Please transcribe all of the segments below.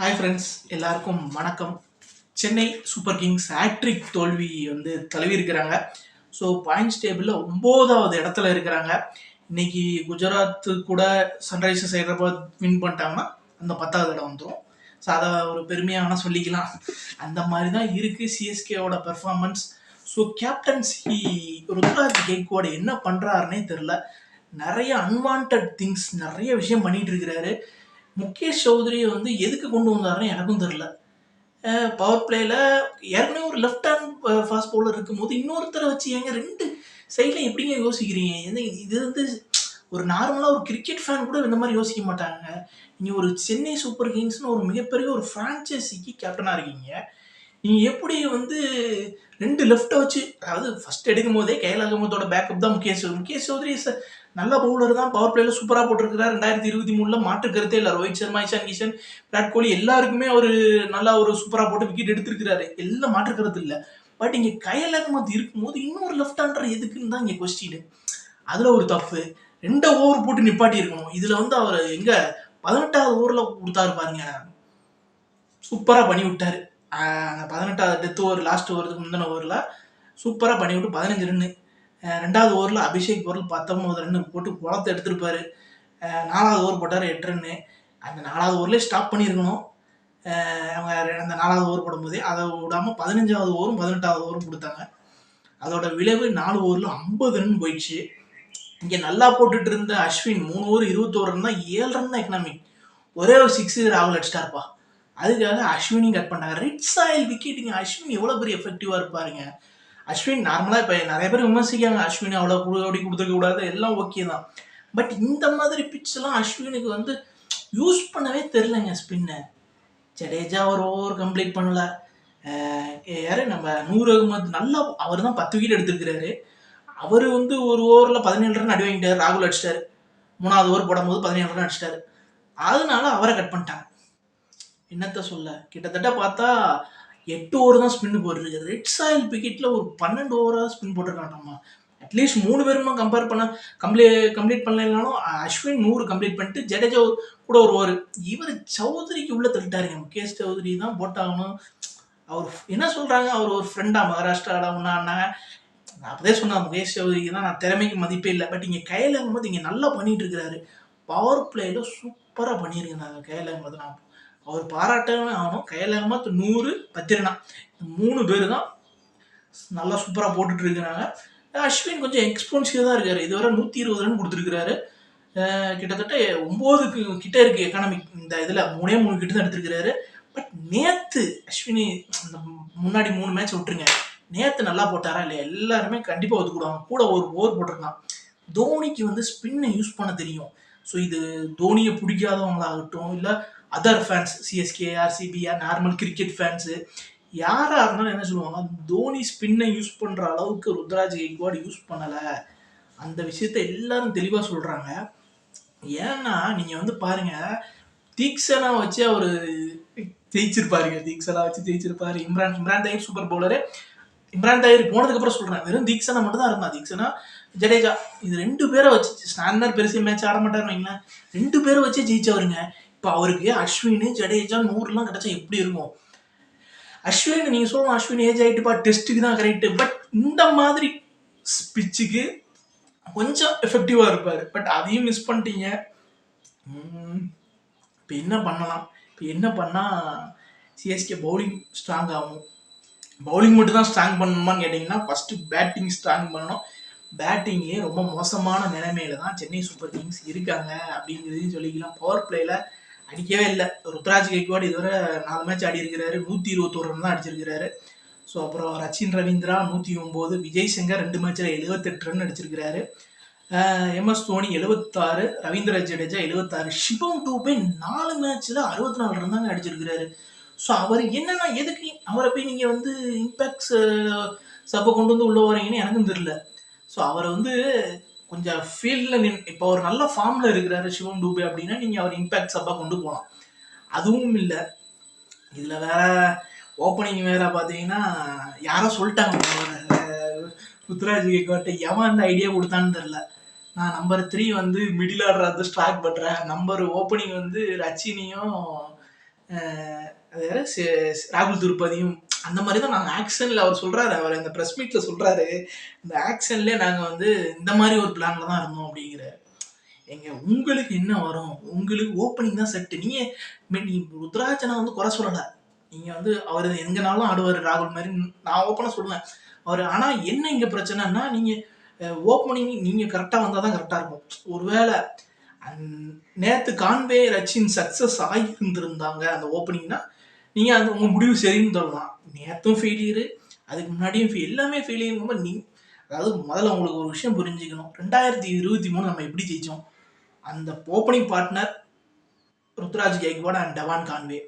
Hi friends எல்லாருக்கும் வணக்கம். Chennai super Kings hat-trick தோல்வி வந்து தழுவி இருக்கிறாங்க. ஸோ பாயிண்ட்ஸ் டேபிளில் ஒம்போதாவது இடத்துல இருக்கிறாங்க. இன்னைக்கு குஜராத் கூட சன்ரைசர்ஸ் ஹைதராபாத் வின் பண்ணிட்டாங்கன்னா அந்த பத்தாவது இடம் வந்துடும் ஸோ அதை ஒரு பெருமையாக வேணால் சொல்லிக்கலாம். அந்த மாதிரி தான் இருக்குது சிஎஸ்கேவோட performance so captaincy Ruturaj Gaikwad என்ன பண்ணுறாருனே தெரில நிறைய அன்வான்ட் திங்ஸ் நிறைய விஷயம் பண்ணிகிட்டு இருக்கிறாரு. முகேஷ் சௌத்ரியை வந்து எதுக்கு கொண்டு வந்தாருன்னு எனக்கும் தெரில பவர் பிளேயில் ஏற்கனவே ஒரு லெஃப்ட் ஹேண்ட் ஃபாஸ்ட் பவுலர் இருக்கும்போது இன்னொருத்தரை வச்சு ஏங்க ரெண்டு சைடில் எப்படிங்க யோசிக்கிறீங்க? இது இது வந்து ஒரு நார்மலாக ஒரு கிரிக்கெட் ஃபேன் கூட இந்த மாதிரி யோசிக்க மாட்டாங்க. நீங்கள் ஒரு சென்னை சூப்பர் கிங்ஸ்னு ஒரு மிகப்பெரிய ஒரு ஃப்ரான்ச்சைசிக்கு கேப்டனாக இருக்கீங்க. நீங்கள் எப்படி வந்து ரெண்டு லெஃப்ட்டை வச்சு அதாவது ஃபர்ஸ்ட் எடுக்கும் போதே கையில் அகமதோட பேக்கப் தான் முகேஷ். சௌத்ரி முகேஷ் சௌத்ரி is நல்ல பவுலர் தான். பவர் பிளேல சூப்பராக போட்டிருக்கிறார். ரெண்டாயிரத்தி இருபத்தி மூணில் மாற்று கருத்தே இல்லை. ரோஹித் சர்மா இஷான் கிஷன் விராட் கோலி எல்லாருக்குமே ஒரு நல்லா ஒரு சூப்பராக போட்டு விக்கெட் எடுத்திருக்கிறாரு. எல்லாம் மாற்று கருத்து இல்லை. பட் இங்கே கையில் அகமது இருக்கும்போது இன்னொரு லெஃப்ட் ஹேண்டர் எதுக்குன்னு தான் இங்கே கொஸ்டின் அதில் ஒரு தப்பு. ரெண்டு ஓவர் போட்டு நிப்பாட்டி இருக்கணும். இதில் வந்து அவர் எங்கே? பதினெட்டாவது ஓவரில் கொடுத்தாரு பாருங்க. சூப்பராக பண்ணி விட்டாரு அந்த பதினெட்டாவது டெத் ஓவர் லாஸ்ட் ஓவருக்கு முந்தின ஓவரில் சூப்பராக பண்ணிவிட்டு பதினஞ்சு ரன்னு. ரெண்டாவது ஓவரில் அபிஷேக் பொருள் பத்தொம்பது ரன்னு போட்டு குளத்தை எடுத்துருப்பார். நாலாவது ஓவர் போட்டார் எட்டு ரன்னு. அந்த நாலாவது ஓவர்லேயே ஸ்டாப் பண்ணியிருக்கணும். அவங்க அந்த நாலாவது ஓவர் போடும்போதே அதை விடாமல் பதினஞ்சாவது ஓவரும் பதினெட்டாவது ஓவரும் கொடுத்தாங்க. அதோட விளைவு நாலு ஓவரில் ஐம்பது ரன் போயிடுச்சு. இங்கே நல்லா போட்டுட்டு இருந்த அஸ்வின் மூணு ஓவர் இருபத்தோரு ரன் தான் ஏழு ரன் தான் எக்கனாமிக் ஒரே ஒரு சிக்ஸ் ராகுல் அடிச்சிட்டாருப்பா. அதுக்காக அஸ்வினையும் கட் பண்ணாங்க. ரெட் சாயில் விக்கெட்டுங்க அஸ்வின் எவ்வளோ பெரிய எஃபெக்டிவாக இருப்பாருங்க. அஸ்வின் நார்மலாக இப்போ நிறைய பேர் விமர்சிக்காங்க அஸ்வின் அவ்வளோ கொடு அப்படி கொடுத்துருக்க கூடாது எல்லாம் ஓகே தான். பட் இந்த மாதிரி பிட்ச்லாம் அஸ்வினுக்கு வந்து யூஸ் பண்ணவே தெரிலங்க ஸ்பின்னை ஜடேஜா ஒரு ஓவர் கம்ப்ளீட் பண்ணல. யாரு? நம்ம நூறு அகமது நல்லா அவர் தான் பத்து விக்கெட் எடுத்துருக்கிறாரு. அவர் வந்து ஒரு ஓவரில் பதினேழு ரன் அடி வாங்கிட்டார். ராகுல் அடிச்சிட்டாரு. மூணாவது ஓவர் போடும்போது பதினேழு ரன் அடிச்சிட்டாரு. அதனால அவரை கட் பண்ணிட்டாங்க. என்னத்த சொல்ல? கிட்டத்தட்ட பார்த்தா எட்டு ஓவர் தான் ஸ்பின் போட்டிருக்கு ரெட் சாயில் பிக்கெட்டில் ஒரு பன்னெண்டு ஓவராக ஸ்பின் போட்டிருக்காங்கம்மா. அட்லீஸ்ட் மூணு பேருமா கம்பேர் பண்ண கம்ப்ளீ கம்ப்ளீட் பண்ணலனாலும் அஸ்வின் நூறு கம்ப்ளீட் பண்ணிட்டு ஜடேஜா கூட ஒரு ஓவர் இவர் சௌத்ரிக்கு உள்ள தள்ளிட்டாருங்க. முகேஷ் சௌத்ரி தான் போட்டாகணும். அவர் என்ன சொல்கிறாங்க அவர் ஒரு ஃப்ரெண்டாக மகாராஷ்டிராடா ஒன்னாங்க நான் அப்போதே சொன்னேன் முகேஷ் சௌத்ரிக்கு தான் நான் திறமைக்கு மதிப்பே இல்லை. பட் இங்கே கையில் போது இங்கே நல்லா பண்ணிட்டு இருக்கிறாரு. பவர் பிளேயில் சூப்பராக பண்ணியிருக்கிறாங்க கையில் நான் அவர் பாராட்டவே ஆகணும். கையில் அகமத் நூறு பத்திரனா. மூணு பேர் தான் நல்லா சூப்பராக போட்டுட்டு இருக்கிறாங்க அஸ்வின் கொஞ்சம் எக்ஸ்பென்சிவ் தான் இருக்கார். இதுவரை நூற்றி இருபது ரன் கொடுத்துருக்கிறாரு கிட்டத்தட்ட ஒம்போதுக்கு கிட்ட இருக்குது எக்கானமிக் இந்த இதில். மூணே மூணு கிட்ட தான் எடுத்துருக்கிறாரு. பட் நேற்று அஸ்வினி அந்த முன்னாடி மூணு மேட்ச் விட்டுருங்க. நேற்று நல்லா போட்டாரா இல்லையா? எல்லாருமே கண்டிப்பாக ஒத்துக்கூடுவாங்க கூட ஒரு ஓவர் போட்டிருக்கான் தோனிக்கு வந்து ஸ்பின்னை யூஸ் பண்ண தெரியும். ஸோ இது தோனியை பிடிக்காதவங்களாகட்டும் இல்லை other fans CSK RCB normal cricket fans யாராக இருந்தாலும் என்ன சொல்லுவாங்க தோனி ஸ்பின்னை யூஸ் பண்ணுற அளவுக்கு ருத்ராஜ் கெய்க்வாட் யூஸ் பண்ணலை. அந்த விஷயத்த எல்லாரும் தெளிவாக சொல்கிறாங்க ஏன்னா நீங்கள் வந்து பாருங்கள் தீக்ஷனா வச்சு அவர் ஜெயிச்சிருப்பாருங்க. தீக்ஷனாக வச்சு ஜெயிச்சிருப்பாரு. இம்ரான் இம்ரான் தாயிர் சூப்பர் பவுலரு இம்ரான் தாயிர் போனதுக்கப்புறம் சொல்கிறேன் வெறும் தீக்ஷனா மட்டும் தான் இருந்தான். தீக்ஷனா ஜடேஜா இது ரெண்டு பேரை வச்சு ஸ்டாண்டர் பெருசு மேட்ச் ஆட மாட்டாருன்னு வைங்களேன் ரெண்டு பேரை வச்சு ஜெயிச்சவருங்க. இப்போ அவருக்கு அஸ்வின் ஜடேஜா நூறுலாம் கிடைச்சா எப்படி இருக்கும்? அஸ்வின் நீங்கள் சொல்லணும் அஸ்வின் ஏஜ் ஆகிட்டுப்பா டெஸ்ட்டுக்கு தான் கரெக்டு பட் இந்த மாதிரி பிச்சுக்கு கொஞ்சம் எஃபெக்டிவாக இருப்பார். பட் அதையும் மிஸ் பண்ணிட்டீங்க. இப்போ என்ன பண்ணலாம்? இப்போ என்ன பண்ணால் சிஎஸ்கே பவுலிங் ஸ்ட்ராங் ஆகும்? பவுலிங் மட்டும் தான் ஸ்ட்ராங் பண்ணணுமான்னு கேட்டிங்கன்னா ஃபஸ்ட்டு பேட்டிங் ஸ்ட்ராங் பண்ணணும். பேட்டிங்லேயே ரொம்ப மோசமான நிலைமையில தான் சென்னை சூப்பர் கிங்ஸ் இருக்காங்க அப்படிங்கிறதையும் சொல்லிக்கலாம். பவர் பிளேயில் அடிக்கவே இல்லை. ருத்ராஜ் கெய்க்வாட் இதுவரை நாலு மேட்ச் ஆடி இருக்கிறாரு. நூற்றி இருபத்தோரு ரன் தான் அடிச்சிருக்கிறாரு. ஸோ அப்புறம் ரச்சின் ரவீந்திரா நூற்றி ஒம்பது விஜய் சங்கர் ரெண்டு மேட்ச்சில் எழுபத்தெட்டு ரன் அடிச்சிருக்கிறாரு. எம்எஸ் தோனி எழுபத்தாறு ரவீந்திர ஜடேஜா எழுபத்தாறு சிவம் டூபே நாலு மேட்ச்சில் அறுபத்தி நாலு ரன் தாங்க அடிச்சிருக்கிறாரு. ஸோ அவர் என்னன்னா எதுக்கு அவரை போய் நீங்கள் வந்து இம்பேக்ட்ஸ் சப்பை கொண்டு வந்து உள்ளே வரீங்கன்னு எனக்கும் தெரியல. ஸோ அவரை வந்து கொஞ்சம் ஃபீல்டில் நின் இப்போ அவர் நல்ல ஃபார்மில் இருக்கிறாரு சிவம் டூபே அப்படின்னா நீங்கள் அவர் இம்பேக்ட் சப்பாக கொண்டு போகலாம் அதுவும் இல்லை இதில் வேற ஓப்பனிங் வேற பார்த்தீங்கன்னா யாரோ சொல்லிட்டாங்க அஹ் ருத்ராஜ் கேட்கட்ட எவன் அந்த ஐடியா கொடுத்தான்னு தெரில நான் நம்பர் த்ரீ வந்து மிடில் ஆர்டர் வந்து ஸ்டார்ட் பண்ணுறேன் நம்பர் ஓப்பனிங் வந்து ரச்சினியும் அது ராகுல் திருப்பதியும் அந்த மாதிரி தான் நாங்கள் ஆக்ஷனில் அவர் சொல்கிறாரு அவர் அந்த ப்ரெஸ் மீட்டில் சொல்கிறாரு இந்த ஆக்ஷன்லேயே நாங்கள் வந்து இந்த மாதிரி ஒரு பிளானில் தான் இருந்தோம் அப்படிங்கிறாரு. எங்க உங்களுக்கு என்ன வரும்? உங்களுக்கு ஓப்பனிங் தான் செட்டு நீங்கள் நீ ருத்ராஜனை வந்து குறை சொல்லலை. நீங்கள் வந்து அவர் எங்கனாலும் ஆடுவார் ராகுல் மாதிரி. நான் ஓப்பனாக சொல்லுவேன். அவர் ஆனால் என்ன இங்கே பிரச்சனைன்னா நீங்கள் ஓப்பனிங் நீங்கள் கரெக்டாக வந்தால் தான் கரெக்டாக இருக்கும். ஒருவேளை அந்- கான்வே ரச்சின் சக்சஸ் ஆகியிருந்திருந்தாங்க அந்த ஓப்பனிங்னா நீங்கள் அந்த உங்கள் முடிவு சரின்னு சொல்லலாம். நேற்றும் ஃபெயிலியரு அதுக்கு முன்னாடியும் fail- எல்லாமே ஃபெயிலியர் நீ அதாவது முதல்ல உங்களுக்கு ஒரு விஷயம் புரிஞ்சுக்கணும். ரெண்டாயிரத்தி இருபத்தி மூணு நம்ம எப்படி ஜெயித்தோம் அந்த opening partner Ruturaj Gaikwad and Devon Conway.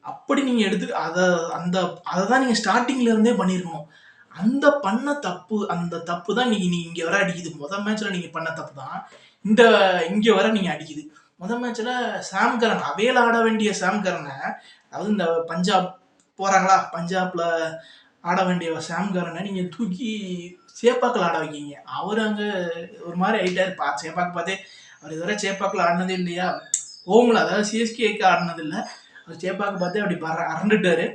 அப்படி நீங்கள் எடுத்து அதை அந்த அதை தான் நீங்கள் ஸ்டார்டிங்லேருந்தே பண்ணியிருக்கணும் அந்த பண்ண தப்பு அந்த தப்பு தான் நீங்கள் நீங்கள் இங்கே வர அடிக்குது. முதல் மேட்ச்சில் நீங்கள் பண்ண தப்பு தான் இந்த இங்கே வர நீங்கள் அடிக்குது. முதல் மேட்ச்சில் சாம் அவையில் ஆட வேண்டிய சாம்கரனை அதாவது இந்த பஞ்சாப் போகிறாங்களா பஞ்சாப்ல ஆட வேண்டிய சாம்காரனை நீங்கள் தூக்கி சேப்பாக்கில் ஆட வைக்கீங்க. அவர் அங்கே ஒரு மாதிரி ஆயிட்டாரு. பா சேப்பாக்கு பார்த்தே அவர் இதுவரை சேப்பாக்கில் ஆடினதே இல்லையா? ஹோம்ல அதாவது சிஎஸ்கேக்கு ஆடினது இல்லை அவர் சேப்பாக்கு பார்த்தே அப்படி பர அறந்துட்டாரு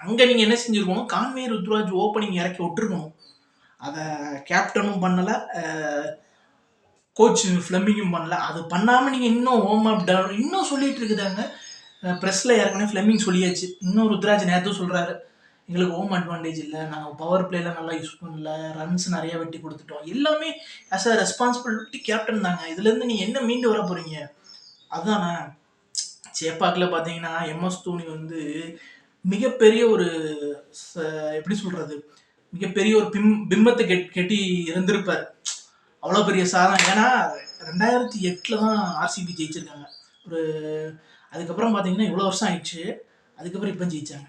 அங்கே நீங்கள் என்ன செஞ்சுருக்கணும்? கான்வே ருத்ராஜ் ஓப்பனிங் இறக்கி விட்டுருக்கணும். அதை கேப்டனும் பண்ணலை. கோச் ஃப்ளம்மிங்கும் பண்ணல. அது பண்ணாமல் நீங்கள் இன்னும் ஹோம் அப் டவுன் இன்னும் சொல்லிகிட்டு இருக்குதாங்க. ப்ரெஸ்ல ஏற்கனவே ஃப்ளெமிங் சொல்லியாச்சு. இன்னும் ருத்ராஜ் நேரத்தும் சொல்றாரு. எங்களுக்கு ஹோம் அட்வான்டேஜ் இல்லை. நாங்கள் பவர் பிளேலாம் நல்லா யூஸ் பண்ணல. ரன்ஸ் நிறைய வெட்டி கொடுத்துட்டோம். எல்லாமே ஆஸ் அ ரெஸ்பான்சிபிலிட்டி கேப்டன் தாங்க. இதுலேருந்து நீங்கள் என்ன மீண்டு வர போறீங்க? அதுதானே சேப்பாக்கில் பார்த்தீங்கன்னா எம்எஸ் தோனி வந்து மிகப்பெரிய ஒரு ச- எப்படி சொல்றது? மிகப்பெரிய ஒரு பிம் பிம்பத்தை கெட் கெட்டி இருந்திருப்பார் அவ்வளோ பெரிய சாதனை ஏன்னா ரெண்டாயிரத்தி எட்டில் தான் ஆர்சிபி ஜெயிச்சிருக்காங்க. ஒரு அதுக்கப்புறம் பார்த்தீங்கன்னா இவ்வளோ வருஷம் ஆயிடுச்சு. அதுக்கப்புறம் இப்போ ஜெயிச்சாங்க.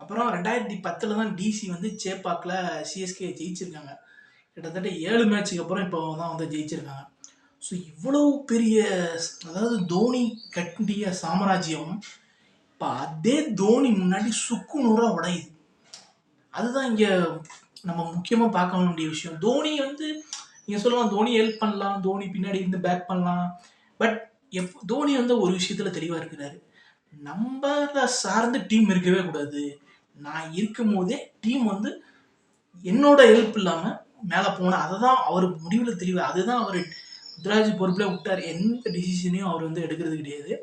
அப்புறம் ரெண்டாயிரத்தி பத்தில் தான் டிசி வந்து சேப்பாக்கில் சிஎஸ்கே ஜெயிச்சிருக்காங்க. கிட்டத்தட்ட ஏழு மேட்ச்சுக்கு அப்புறம் இப்போ தான் வந்து ஜெயிச்சிருக்காங்க. ஸோ இவ்வளோ பெரிய அதாவது தோனி கட்டிய சாம்ராஜ்யம் இப்போ அதே தோனி முன்னாடி சுக்கு நூறாக உடையுது. அதுதான் இங்கே நம்ம முக்கியமாக பார்க்க வேண்டிய விஷயம். தோனி வந்து நீங்கள் சொல்லலாம் தோனி ஹெல்ப் பண்ணலாம் தோனி பின்னாடி இருந்து பேக் பண்ணலாம். பட் எப் தோனி வந்து ஒரு விஷயத்தில் தெளிவாக இருக்கிறாரு. நம்மளை சார்ந்து டீம் இருக்கவே கூடாது. நான் இருக்கும் போதே டீம் வந்து என்னோட ஹெல்ப் இல்லாமல் மேலே போன அதை தான் அவர் முடிவில் தெளிவு. அதுதான் அவர் ருத்ராஜ் பொறுப்பில் விட்டார். எந்த டிசிஷனையும் அவர் வந்து எடுக்கிறது கிடையாது.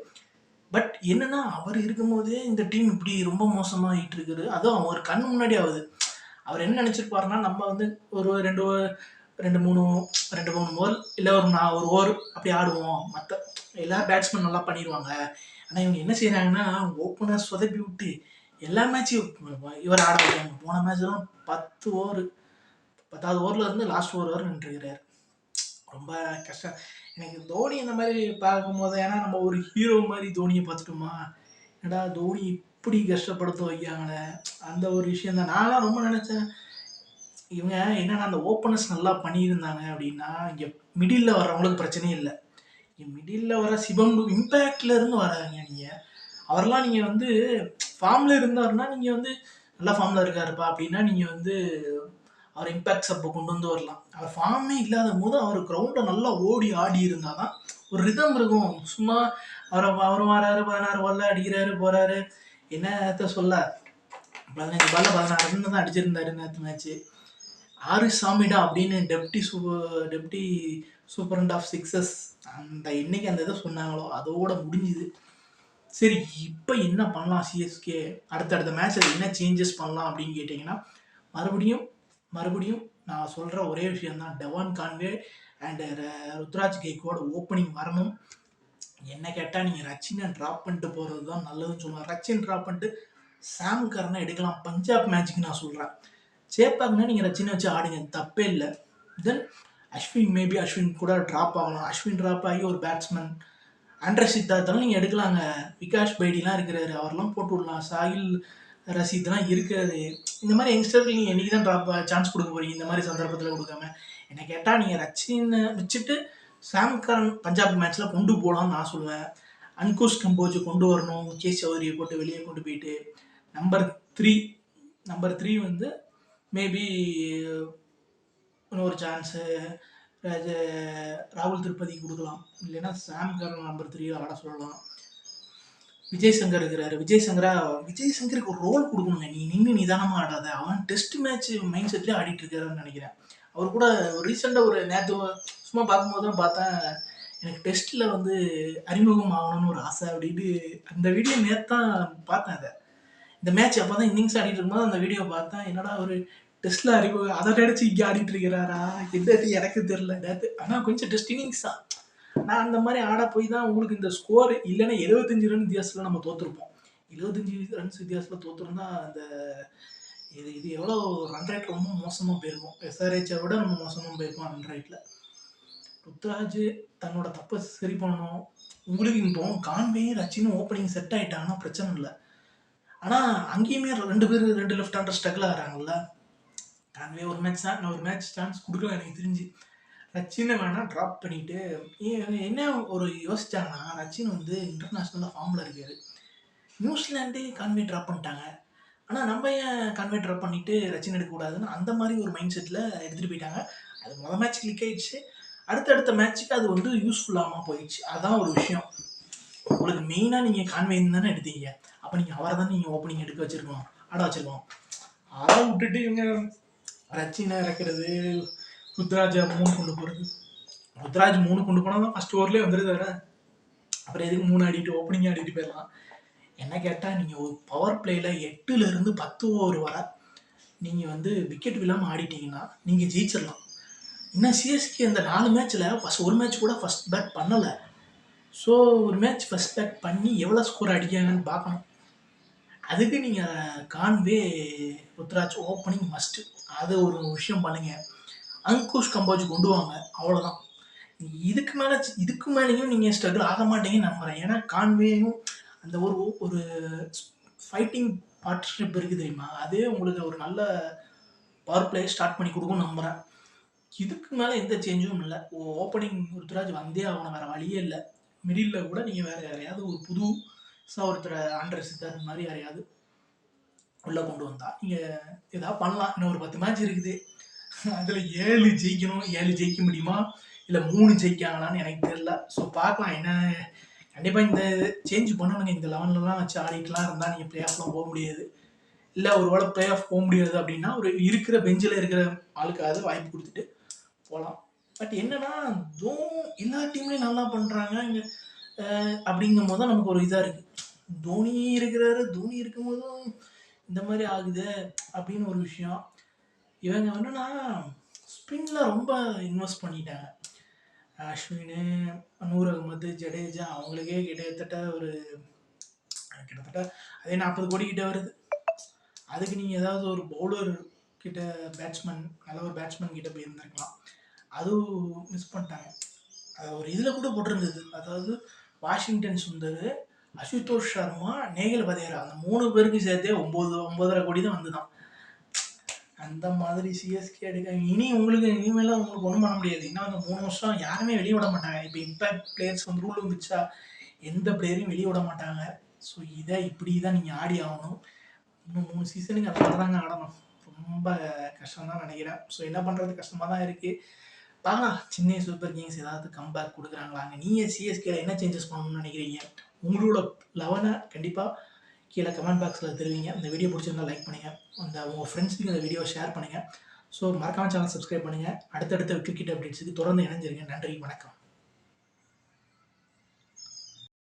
பட் என்னன்னா அவர் இருக்கும்போதே இந்த டீம் இப்படி ரொம்ப மோசமாகிட்டு இருக்குது. அதுவும் அவர் கண் முன்னாடி ஆகுது. அவர் என்ன நினச்சிருப்பாருன்னா நம்ம வந்து ஒரு ரெண்டு ரெண்டு மூணு ரெண்டு மூணு ஓவர் இல்லை ஒரு நான் ஒரு ஓவர் அப்படி ஆடுவோம். மற்ற எல்லா பேட்ஸ்மேன் நல்லா பண்ணிடுவாங்க ஆனால் இவங்க என்ன செய்கிறாங்கன்னா ஓப்பனர் சொதப்பி விட்டு எல்லா மேட்சையும் இவர் ஆட வைக்காங்க போன மேட்ச்லாம் பத்து ஓவர் பத்தாவது ஓவரில் இருந்து லாஸ்ட் ஓவர் வரை நின்றுக்கிறார் ரொம்ப கஷ்டம். எனக்கு தோனி இந்த மாதிரி பார்க்கும்போது ஏன்னா நம்ம ஒரு ஹீரோ மாதிரி தோனியை பார்த்துட்டோமா? என்னடா தோனி இப்படி கஷ்டப்படுத்த வைக்காங்களே அந்த ஒரு விஷயம் தான் நான்லாம் ரொம்ப நினச்சேன் இவங்க என்னன்னா அந்த ஓப்பனர்ஸ் நல்லா பண்ணியிருந்தாங்க அப்படின்னா இங்கே மிடில் வர்றவங்களுக்கு பிரச்சனையே இல்லை. இங்கே மிடில் வர சிவம் இம்பேக்ட்ல இருந்து வராங்க நீங்கள் அவரெல்லாம் நீங்கள் வந்து ஃபார்மில் இருந்தாருன்னா நீங்கள் வந்து நல்லா ஃபார்மில் இருக்காருப்பா அப்படின்னா நீங்கள் வந்து அவர் இம்பேக்ட் அப்போ கொண்டு வந்து வரலாம். அவர் ஃபார்மே இல்லாத போது அவர் கிரவுண்டை நல்லா ஓடி ஆடி இருந்தால் தான் ஒரு ரிதம் இருக்கும். சும்மா அவரை அவர் வராரு பதினாறு பால்ல அடிக்கிறாரு போகிறாரு என்னத்த சொல்ல? பதினஞ்சு பால்ல பதினாறு தான் அடிச்சிருந்தாரு நேற்று மேட்ச்சு ஆறு சாமிடா அப்படின்னு deputy super deputy superintendent of sixes அந்த என்னைக்கு அந்த இதை சொன்னாங்களோ அதோட முடிஞ்சுது. சரி இப்போ என்ன பண்ணலாம் சிஎஸ்கே அடுத்தடுத்த மேட்ச்சில் என்ன சேஞ்சஸ் பண்ணலாம் அப்படின்னு கேட்டிங்கன்னா மறுபடியும் மறுபடியும் நான் சொல்கிற ஒரே விஷயந்தான் டெவான் கான்வே அண்டு ருத்ராஜ் கேக்கோட ஓப்பனிங் வரணும். என்ன கேட்டால் நீங்கள் ரச்சினை ட்ராப் பண்ணிட்டு போகிறது தான் நல்லதுன்னு சொல்லுவேன் ரச்சின் ட்ராப் பண்ணிட்டு சாம் கரனை எடுக்கலாம். பஞ்சாப் மேட்ச்சுக்கு நான் சொல்கிறேன் சேப்பாக்குனா நீங்கள் ரச்சினை வச்சு ஆடுங்க. தப்பே இல்லை. தென் அஸ்வின் மேபி அஸ்வின் கூட ட்ராப் ஆகலாம். அஸ்வின் ட்ராப் ஆகி ஒரு பேட்ஸ்மேன் ஆண்ட்ரஸ் சித்தார்த்தெல்லாம் நீங்கள் எடுக்கலாங்க. விகாஷ் பைடிலாம் இருக்கிறாரு. அவர்லாம் போட்டு விடலாம். சாகில் ரசீத்லாம் இருக்கிறது இந்த மாதிரி யங்ஸ்டருக்கு நீங்கள் என்னைக்கு தான் ட்ராப் சான்ஸ் கொடுக்க போகிறீங்க இந்த மாதிரி சந்தர்ப்பத்தில் கொடுக்காம. என்னை கேட்டால் நீங்கள் ரச்சினை வச்சுட்டு சாம் கரன் பஞ்சாப் மேட்ச்சில் கொண்டு போகலாம்னு நான் சொல்லுவேன். அன்குஷ் கம்போஜ் கொண்டு வரணும். கே சௌத்ரியை போட்டு வெளியே கொண்டு போயிட்டு நம்பர் த்ரீ நம்பர் த்ரீ வந்து மேபி இன்னொரு சான்ஸு ராகுல் திருப்பதி கொடுக்கலாம். இல்லைன்னா சாம் கரன் நம்பர் த்ரீ ஆட சொல்லலாம். விஜய் சங்கர் இருக்கிறாரு. விஜய் சங்கரா விஜய் சங்கருக்கு ஒரு ரோல் கொடுக்கணுங்க. நீ நின்று நிதானமாக ஆடாத. அவன் டெஸ்ட் மேட்ச் மைண்ட் செட்லேயே ஆடிட்டு இருக்காருன்னு நினைக்கிறேன். அவர் கூட ரீசெண்டாக ஒரு நேற்று சும்மா பார்க்கும்போது தான் பார்த்தேன். எனக்கு டெஸ்ட்டில் வந்து அறிமுகம் ஆகணும்னு ஒரு ஆசை அப்படின்ட்டு அந்த வீடியோ நேற்று தான் பார்த்தேன் அதை. இந்த மேட்ச் அப்போ தான் இன்னிங்ஸ் ஆடிட்டு இருக்கும்போது அந்த வீடியோ பார்த்தேன். என்னடா ஒரு டெஸ்ட்டில் அறிவு அதை நினச்சி இங்கே ஆடிட்டு இருக்கிறாரா? என்னது எனக்கு தெரில நேற்று ஆனால் கொஞ்சம் டெஸ்ட் இன்னிங்ஸ்? தான் நான் அந்த மாதிரி ஆட போய் தான் உங்களுக்கு இந்த ஸ்கோர் இல்லைன்னா எழுபத்தஞ்சு ரன் வித்தியாசத்தில் நம்ம தோற்றுருப்போம் எழுபத்தஞ்சு ரன்ஸ் வித்தியாசத்தில் தோற்றுருந்தா அந்த இது இது எவ்வளோ ரன் ரேட் ரொம்ப மோசமாக போயிருக்கும். எஸ்ஆர்ஹெச்சை விட நம்ம மோசமாக போயிருக்கோம் ரன் ரேட்டில் ருத்ராஜ் தன்னோட தப்பை சரி பண்ணணும். உங்களுக்கு இப்போ கான்வே ரச்சினும் ஓப்பனிங் செட் ஆகிட்டாங்கன்னா பிரச்சனை இல்லை. ஆனால் அங்கேயுமே ரெண்டு பேர் ரெண்டு லெஃப்ட் ஹேண்டர் ஸ்ட்ரகிள் ஆகிறாங்கல்ல. கான்வே ஒரு மேட்ச் தான். நான் ஒரு மேட்ச் சான்ஸ் கொடுக்கல எனக்கு தெரிஞ்சு. ரச்சினை வேணால் ட்ராப் பண்ணிவிட்டு என்ன ஒரு யோசிச்சாங்கன்னா ரச்சின் வந்து இன்டர்நேஷ்னலாக ஃபார்மில் இருக்கார். நியூசிலாண்டு கான்வே ட்ராப் பண்ணிட்டாங்க. ஆனால் நம்ம ஏன் கான்வே ட்ராப் பண்ணிவிட்டு ரச்சின் எடுக்கக்கூடாதுன்னு அந்த மாதிரி ஒரு மைண்ட் செட்டில் எடுத்துகிட்டு போயிட்டாங்க. அது மொதல் மேட்ச் கிளிக் ஆயிடுச்சு. அடுத்தடுத்த மேட்ச்சுக்கு அது வந்து யூஸ்ஃபுல்லாமல் போயிடுச்சு. அதுதான் ஒரு விஷயம். உங்களுக்கு மெயினாக நீங்கள் கான்வேன் தானே எடுத்தீங்க. அப்போ நீங்கள் அவரை தான் நீங்கள் ஓப்பனிங் எடுக்க வச்சுருக்கோம் ஆட வச்சுருக்கோம் அதை விட்டுட்டு இவங்க ரச்சினை இறக்குறது ருத்ராஜா மூணு கொண்டு போகிறது ருத்ராஜ் மூணு கொண்டு போனால் தான் ஃபஸ்ட் ஓவர்லேயே வந்துடுது வேற அப்புறம் எதுக்கு மூணு ஆடிட்டு ஓப்பனிங் ஆடிட்டு போயிடலாம்? என்ன கேட்டால் நீங்கள் ஒரு பவர் பிளேயில் எட்டுலேருந்து பத்து ஓவர் வர நீங்கள் வந்து விக்கெட் விழாமல் ஆடிட்டீங்கன்னா நீங்கள் ஜெயிச்சிடலாம். இன்னும் சிஎஸ்கே அந்த நாலு மேட்ச்சில் ஃபஸ்ட் ஒரு மேட்ச் கூட ஃபஸ்ட் பேட் பண்ணலை. ஸோ ஒரு மேட்ச் ஃபஸ்ட் பேட் பண்ணி எவ்வளோ ஸ்கோர் அடிக்காங்கன்னு பார்க்கணும். அதுக்கு நீங்கள் கான்வே ருத்ராஜ் ஓப்பனிங் மஸ்ட்டு அது ஒரு விஷயம் பண்ணுங்கள் அங்குஷ் கம்போஜ் கொண்டு வாங்க. அவ்வளோதான் இதுக்கு மேலே இதுக்கு மேலேயும் நீங்கள் ஸ்ட்ரகிள் ஆக மாட்டீங்கன்னு நம்புகிறேன் ஏன்னா கான்வேயும் அந்த ஒரு ஒரு ஃபைட்டிங் பார்ட்னர்ஷிப் இருக்குது தெரியுமா? அதே உங்களுக்கு ஒரு நல்ல பவர் பிளே ஸ்டார்ட் பண்ணி கொடுக்கும் நம்புகிறேன் இதுக்கு மேலே எந்த சேஞ்சும் இல்லை. ஓப்பனிங் ருத்ராஜ் வந்தே ஆகணும். வேறு வழியே இல்லை. மிடில் கூட நீங்கள் வேறு யாரையாவது ஒரு புது ஸோ ஒருத்தர் ஆண்டர் அந்த மாதிரி யாரையாவது உள்ளே கொண்டு வந்தால் நீங்கள் ஏதாவது பண்ணலாம். இன்னும் ஒரு பத்து மேட்ச் இருக்குது. அதில் ஏழு ஜெயிக்கணும். ஏழு ஜெயிக்க முடியுமா? இல்லை மூணு ஜெயிக்காங்களான்னு எனக்கு தெரில ஸோ பார்க்கலாம். என்ன கண்டிப்பாக இந்த சேஞ்ச் பண்ணணுங்க. இந்த லெவன்லலாம் வச்சு ஆடிக்கலாம் இருந்தால் நீங்கள் பிளே ஆஃப்லாம் போக முடியாது. இல்லை ஒரு வேளை பிளே ஆஃப் போக முடியாது அப்படின்னா ஒரு இருக்கிற பெஞ்சில் இருக்கிற ஆளுக்காவது வாய்ப்பு கொடுத்துட்டு போகலாம் பட் என்னன்னா தோ எல்லா டீம்லேயும் நல்லா பண்ணுறாங்க இங்கே அப்படிங்கும் போது தான் நமக்கு ஒரு இதாக இருக்குது தோனி இருக்கிறாரு தோனி இருக்கும் போதும் இந்த மாதிரி ஆகுது அப்படின்னு ஒரு விஷயம். இவங்க வந்துன்னா ஸ்பின்ல ரொம்ப இன்வெஸ்ட் பண்ணிட்டாங்க. அஸ்வின் நூர் அகமது ஜடேஜா அவங்களுக்கே கிட்டத்தட்ட ஒரு கிட்டத்தட்ட அதே நாற்பது கோடி கிட்ட வருது. அதுக்கு நீங்கள் ஏதாவது ஒரு பவுலர் கிட்ட பேட்ஸ்மேன் நல்ல ஒரு பேட்ஸ்மேன் கிட்ட போயிருந்திருக்கலாம் அதுவும் மிஸ் பண்ணிட்டாங்க. அது ஒரு இதில் கூட போட்டிருந்தது. அதாவது வாஷிங்டன் சுந்தர் அசுதோஷ் சர்மா நேகல் பதேரா அந்த மூணு பேருக்கு சேர்த்தே ஒம்பது ஒம்பதரை கோடி தான் வந்துதான். அந்த மாதிரி சிஎஸ்கே எடுக்க இனி உங்களுக்கு இனிமேலாம் உங்களுக்கு ஒன்றும் பண்ண முடியாது. இன்னும் அந்த மூணு வருஷம் யாருமே வெளியே விட மாட்டாங்க. இப்போ இம்பேக்ட் பிளேயர்ஸ் வந்து ரூல் வந்துச்சா எந்த பிளேயரையும் வெளியே விட மாட்டாங்க. ஸோ இதை இப்படி தான் நீங்கள் ஆடி ஆகணும். இன்னும் மூணு சீசனுக்கு அந்த மாதிரி தாங்க ஆடணும். ரொம்ப கஷ்டம் தான் நினைக்கிறேன். ஸோ என்ன பண்ணுறது கஷ்டமாக தான் இருக்குது பார்க்கலாம் சென்னை சூப்பர் கிங்ஸ் ஏதாவது கம்பேக் கொடுக்குறாங்களாங்க. நீங்கள் சிஎஸ்கேல என்ன சேஞ்சஸ் பண்ணணும்னு நினைக்கிறீங்க? உங்களோட லெவனை கண்டிப்பாக கீழே கமெண்ட் பாக்ஸில் தெரிவிங்க. இந்த வீடியோ பிடிச்சிருந்தா லைக் பண்ணுங்கள் அந்த உங்கள் ஃப்ரெண்ட்ஸுக்கு இந்த வீடியோ ஷேர் பண்ணுங்கள் ஸோ மறக்காம சேனல் சப்ஸ்கிரைப் பண்ணுங்கள் அடுத்தடுத்த கிரிக்கெட் அப்டேட்ஸுக்கு தொடர்ந்து இணைஞ்சிருங்க. நன்றி வணக்கம்.